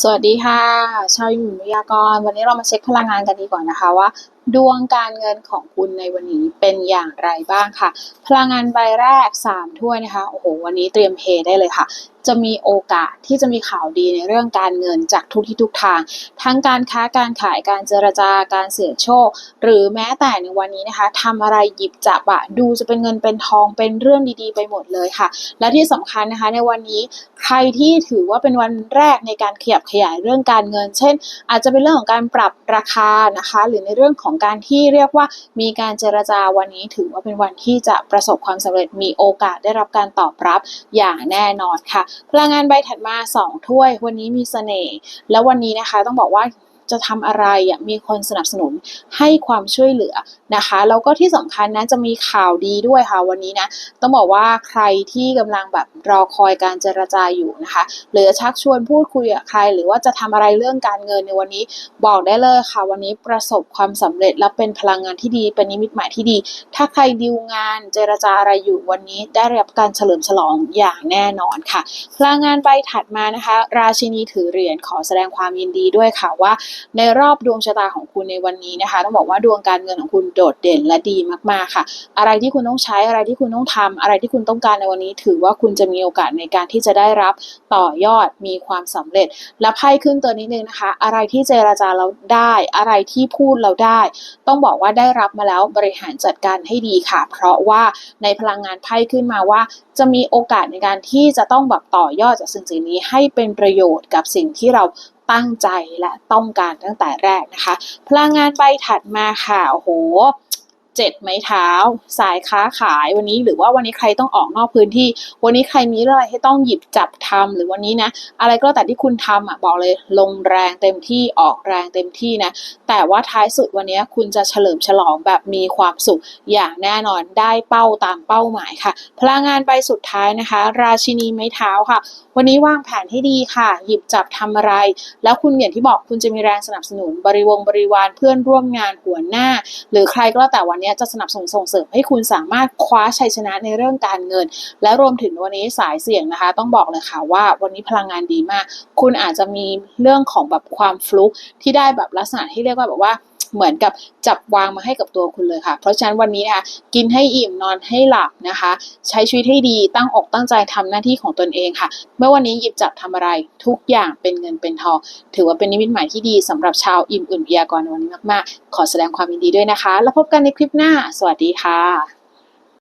สวัสดีค่ะ ชาวยิมวิทยากร วันนี้เรามาเช็คพลังงานกันดีกว่านะคะว่า ดวงการเงินของคุณในวันนี้เป็นอย่างไรบ้างค่ะ พลังงานใบแรก 3 ถ้วยนะคะ โอ้โห วันนี้เตรียมเฮได้เลยค่ะ จะมีโอกาสที่จะมีข่าวดีในเรื่องการเงินจากทุกที่ทุกทาง ทั้งการค้าการขายการเจรจาการเสี่ยงโชค หรือแม้แต่ในวันนี้นะคะทำอะไรหยิบจับอะดูจะเป็นเงินเป็นทองเป็นเรื่องดีๆ ไปหมดเลยค่ะ และที่สำคัญนะคะในวันนี้ใครที่ถือว่าเป็นวันแรกในการขยับขยายเรื่องการเงิน เช่น อาจจะเป็นเรื่องของการปรับราคานะคะ หรือในเรื่องของการที่เรียกว่ามีการเจรจาวันนี้ถือว่าเป็นวันที่จะประสบความสำเร็จมีโอกาสได้รับการตอบรับอย่างแน่นอนค่ะ พลังงานใบถัดมา 2 ถ้วย วันนี้มีเสน่ห์แล้ววันนี้นะคะต้องบอกว่า จะทำอะไรอะมีคนสนับสนุนให้ความช่วยเหลือนะคะแล้วก็ที่สำคัญนะจะมีข่าวดีด้วยค่ะวันนี้นะต้องบอกว่าใครที่กำลังแบบรอคอยการเจรจาอยู่นะคะหรือชักชวนพูดคุยกับใคร หรือว่าจะทำอะไรเรื่องการเงินในวันนี้ บอกได้เลยค่ะ วันนี้ประสบความสำเร็จและเป็นพลังงานที่ดี เป็นนิมิตหมายที่ดี ถ้าใครดีลงานเจรจาอะไรอยู่วันนี้ได้รับการเฉลิมฉลองอย่างแน่นอนค่ะ พลังงานใบถัดมานะคะ ราชินีถือเหรียญขอแสดงความยินดีด้วยค่ะว่าในรอบดวงชะตาของคุณในวันนี้นะคะ ต้องบอกว่าดวงการเงินของคุณโดดเด่นและดีมากๆค่ะ อะไรที่คุณต้องใช้อะไรที่คุณต้องทำอะไรที่คุณต้องการในวันนี้ ถือว่าคุณจะมีโอกาสในการที่จะได้รับต่อยอดมีความสำเร็จ และไพ่ขึ้นตัวนิดนึงนะคะ อะไรที่เจราจาเราได้ อะไรที่พูดเราได้ ต้องบอกว่าได้รับมาแล้วบริหารจัดการให้ดีค่ะ เพราะว่าในพลังงานไพ่ขึ้นมาว่า จะมีโอกาสในการที่จะต้องแบบต่อยอดจากสิ่งสิ่งนี้ให้เป็นประโยชน์กับสิ่งที่เรา ตั้งใจและต้องการตั้งแต่แรกนะคะ พลังงานใบถัดมาค่ะโอ้โห เจ็ดไม้เท้า สายค้าขายวันนี้ หรือว่าวันนี้ใครต้องออกนอกพื้นที่ วันนี้ใครมีอะไรให้ต้องหยิบจับทำหรือวันนี้นะ อะไรก็แต่ที่คุณทำอะบอกเลย ลงแรงเต็มที่ออกแรงเต็มที่นะ แต่ว่าท้ายสุดวันนี้คุณจะเฉลิมฉลองแบบมีความสุขอย่างแน่นอนได้เป้าตามเป้าหมายค่ะ พลังงานใบสุดท้ายนะคะ ราชินีไม้เท้าค่ะ วันนี้วางแผนให้ดีค่ะ หยิบจับทำอะไร แล้วคุณอย่างที่บอกคุณจะมีแรงสนับสนุนบริวงบริวารเพื่อนร่วมงานหัวหน้า หรือใครก็แล้วแต่วันนี้จะสนับสนุนส่งเสริมให้คุณสามารถคว้าชัยชนะในเรื่องการเงิน และรวมถึงวันนี้สายเสี่ยงนะคะ ต้องบอกเลยค่ะว่าวันนี้พลังงานดีมาก คุณอาจจะมีเรื่องของแบบความฟลุกที่ได้แบบลักษณะที่เรียกว่าแบบว่า เหมือนกับจับวางมาให้กับตัวคุณเลยค่ะ เพราะฉะนั้นวันนี้นะคะกินให้อิ่มนอนให้หลับนะคะ ใช้ชีวิตให้ดีตั้งอกตั้งใจทำหน้าที่ของตนเองค่ะ เมื่อวันนี้หยิบจับทำอะไรทุกอย่างเป็นเงินเป็นทองถือว่าเป็นนิมิตหมายที่ดีสำหรับชาวอิ่มอุ่นพยากรณ์วันนี้มากๆ ขอแสดงความยินดีด้วยนะคะ แล้วพบกันในคลิปหน้า สวัสดีค่ะ